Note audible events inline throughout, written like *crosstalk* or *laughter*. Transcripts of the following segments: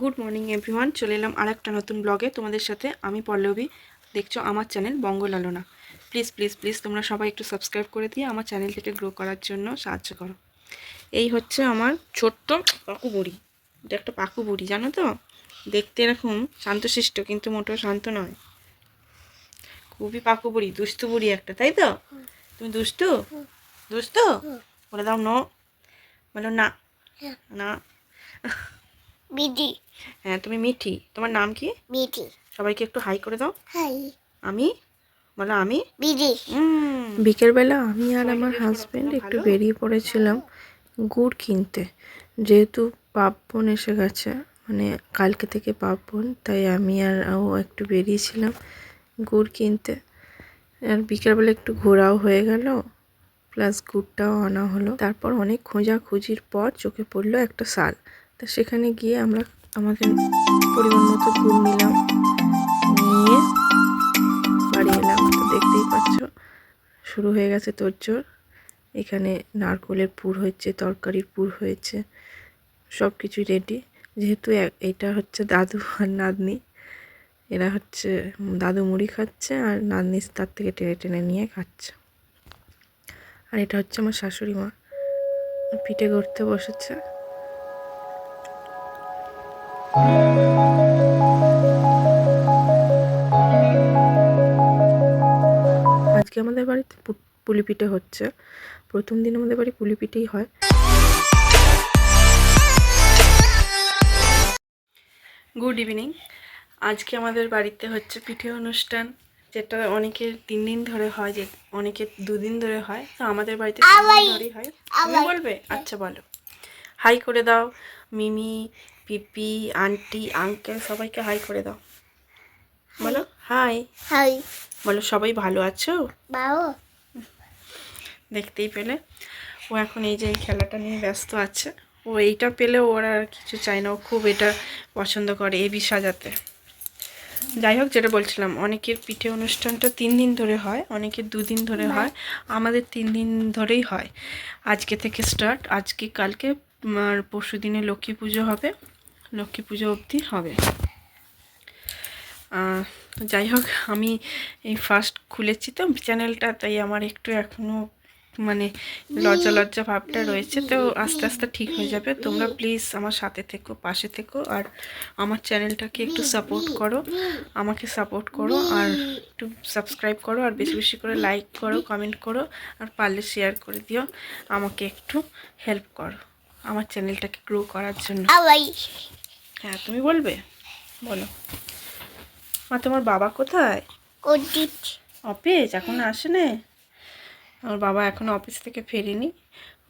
Good morning everyone চলে এলাম আর একটা নতুন ব্লগে তোমাদের সাথে আমি পল্লবী। দেখছ আমার channel Bongolalona. Please please please তোমরা সবাই একটু সাবস্ক্রাইব করে দিয়ে আমার চ্যানেলটাকে গ্রো করার জন্য সাহায্য করো। এই হচ্ছে আমার ছোট্ট পাকু বুড়ি। এটা একটা পাকু বুড়ি জানো তো? দেখতে এরকম শান্তশিষ্ট কিন্তু মোটেও শান্ত নয়। খুবই পাকু বুড়ি দুষ্টু বুড়ি একটা তাই তো? তুমি দুষ্টু? দুষ্টু? বলে দাও নো। বলো না। না। বিডি হ্যাঁ তুমি মিঠি। তোমার নাম কি? মিঠি। সবাইকে একটু হাই করে দাও। হাই। আমি? বলো আমি? উম, বিকেলবেলা আমি আর আমার হাজব্যান্ড একটু বেরিয়ে পড়েছিলাম গুড় কিনতে। যেহেতু পার্বণ এসে গেছে মানে কালকে থেকে পার্বণ তাই আমি আর ও একটু বেরিয়েছিলাম গুড় কিনতে। আর বিকেলবেলা একটু ঘোরাও হয়ে গেল প্লাস গুড়টাও আনা হলো। তারপর অনেক খোঁজাখুঁজির পর চোখে পড়ল একটা শাল। তা সেখানে গিয়ে আমরা আমাদের পরিমাণ মতো গুড় নিলাম, নিয়ে বাড়ি এলাম। তো দেখতেই পাচ্ছ, শুরু হয়ে গেছে তোরজোর এখানে নারকোলের পুর হয়েছে, তরকারির পুর হয়েছে সব কিছুই রেডি যেহেতু এটা হচ্ছে দাদু আর নাতনি, এরা হচ্ছে দাদু মুড়ি খাচ্ছে আর নাতনি তার থেকে টেনে টেনে নিয়ে খাচ্ছে। আর এটা হচ্ছে আমার শাশুড়ি মা, পিঠে করতে বসেছে। আজকে আমাদের বাড়িতে পু- পুলি পিঠে হচ্ছে। প্রথম দিন আমাদের বাড়ি পুলি পিঠেই হয়। গুড ইভিনিং আজকে আমাদের বাড়িতে হচ্ছে পিঠে অনুষ্ঠান যেটা অনেকের তিন দিন ধরে হয় যে অনেকের দুদিন ধরে হয়। তো আমাদের বাড়িতে তিন দিন ধরেই হয়। বলবে? আচ্ছা বলো। হাই করে দাও। মিমি পিপি আন্টি আঙ্কেল সবাইকে হাই করে দাও। বলো হাই হাই বলো সবাই ভালো আছো? বাও। দেখতেই পেলে। ও এখন এই যে এই খেলাটা নিয়ে ব্যস্ত আছে। ও এইটা পেলে ওর আর কিছু চায় না। ও খুব এটা পছন্দ করে এবি সাজাতে। যাই হোক যেটা বলছিলাম অনেকের পিঠে অনুষ্ঠানটা তিন দিন ধরে হয় অনেকের দুদিন ধরে হয়। আমাদের তিন দিন ধরেই হয়। আজকে থেকে স্টার্ট আজকে কালকে পরশু দিনে লক্ষ্মী পুজো হবে। লক্ষ্মী পুজো অবধি হবে। যাই হোক, আমি এই ফার্স্ট খুলেছি তো চ্যানেলটা তাই আমার একটু এখনও মানে লজ্জা লজ্জা ভাবটা রয়েছে, তো আস্তে আস্তে ঠিক হয়ে যাবে। তোমরা প্লিজ আমার সাথে থেকো, পাশে থেকো, আর আমার চ্যানেলটাকে একটু সাপোর্ট করো, আমাকে সাপোর্ট করো, আর একটু সাবস্ক্রাইব করো, আর বেশি বেশি করে লাইক করো কমেন্ট করো, আর পারলে শেয়ার করে দিও, আমাকে একটু হেল্প করো। আমার চ্যানেলটাকে গ্রো করার জন্য। হ্যাঁ তুমি বলবে? বলো। মা তোমার বাবা কোথায়? অফিস? এখন আসে না আমার বাবা এখন অফিস থেকে ফেরেনি।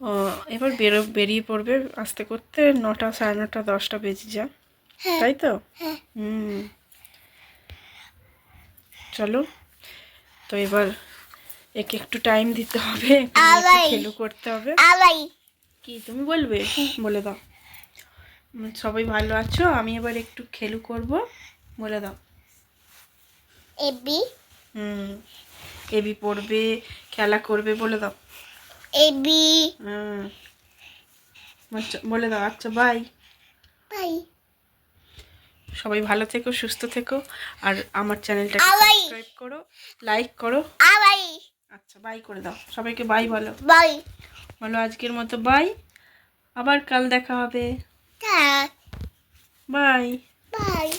ও, এবার বেরো বেরিয়ে পড়বে আসতে করতে নটা সাড়ে নটা দশটা বেজে যায়। তাই তো? হ্যাঁ। হুম। চলো। তো এবার একে একটু টাইম দিতে হবে। খেলু করতে হবে। কি তুমি বলবে? *laughs* বলে দাও। সবাই ভালো আছো? আমি এবার একটু খেলু করব। বলে দাও। এবি। হুম এবি পড়বে খেলা করবে বলে দাও। এবি। হুম আচ্ছা বলে দাও। আচ্ছা বাই। বাই। সবাই ভালো থেকো সুস্থ থেকো আর আমার চ্যানেলটা। সাবস্ক্রাইব করো লাইক করো। আচ্ছা বাই করে দাও। সবাইকে বাই বলো। বাই। বলো আজকের মতো বাই। আবার কাল দেখা হবে। বাই। বাই।